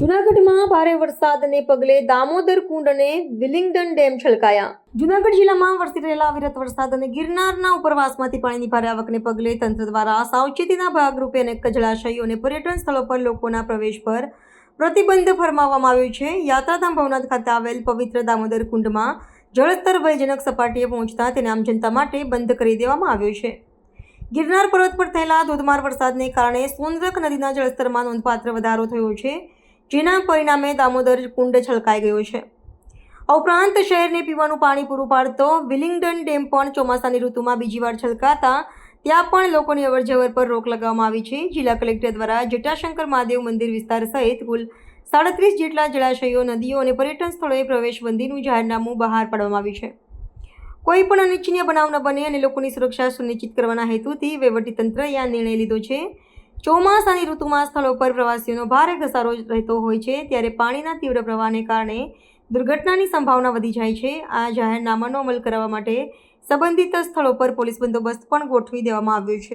જૂનાગઢમાં ભારે વરસાદને પગલે દામોદર કુંડ અને વિલિંગડન ડેમ છલકાયા. જૂનાગઢ જિલ્લામાં વરસી રહેલા અવિરત વરસાદ અને ગિરનારના ઉપરવાસમાંથી પાણીની ભારે આવકને પગલે તંત્ર દ્વારા સાવચેતીના ભાગરૂપે અનેક જળાશયો અને પર્યટન સ્થળો પર લોકોના પ્રવેશ પર પ્રતિબંધ ફરમાવવામાં આવ્યો છે. યાત્રાધામ ભવનાથ ખાતે આવેલ પવિત્ર દામોદર કુંડમાં જળસ્તર ભયજનક સપાટીએ પહોંચતા તેને આમ જનતા માટે બંધ કરી દેવામાં આવ્યો છે. ગિરનાર પર્વત પર થયેલા ધોધમાર વરસાદને કારણે સોનરખ નદીના જળસ્તરમાં નોંધપાત્ર વધારો થયો છે. જેના પરિણામે દામોદર કુંડ છલકાઈ ગયો છે. આ ઉપરાંત શહેરને પીવાનું પાણી પૂરું પાડતો વિલિંગડન ડેમ પણ ચોમાસાની ઋતુમાં બીજી વાર છલકાતા ત્યાં પણ લોકોની અવરજવર પર રોક લગાવવામાં આવી છે. જિલ્લા કલેક્ટર દ્વારા જટાશંકર મહાદેવ મંદિર વિસ્તાર સહિત કુલ સાડત્રીસ જેટલા જળાશયો, નદીઓ અને પર્યટન સ્થળોએ પ્રવેશબંધીનું જાહેરનામું બહાર પાડવામાં આવ્યું છે. કોઈ પણ અનિચ્છનીય બનાવ ન બને અને લોકોની સુરક્ષા સુનિશ્ચિત કરવાના હેતુથી વહીવટીતંત્રએ આ નિર્ણય લીધો છે. ચોમાસાની ઋતુમાં સ્થળો પર પ્રવાસીઓનો ભારે ઘસારો રહેતો હોય છે, ત્યારે પાણીના તીવ્ર પ્રવાહને કારણે દુર્ઘટનાની સંભાવના વધી જાય છે. આ જાહેરનામાનો અમલ કરાવવા માટે સંબંધિત સ્થળો પર પોલીસ બંદોબસ્ત પણ ગોઠવી દેવામાં આવ્યો છે.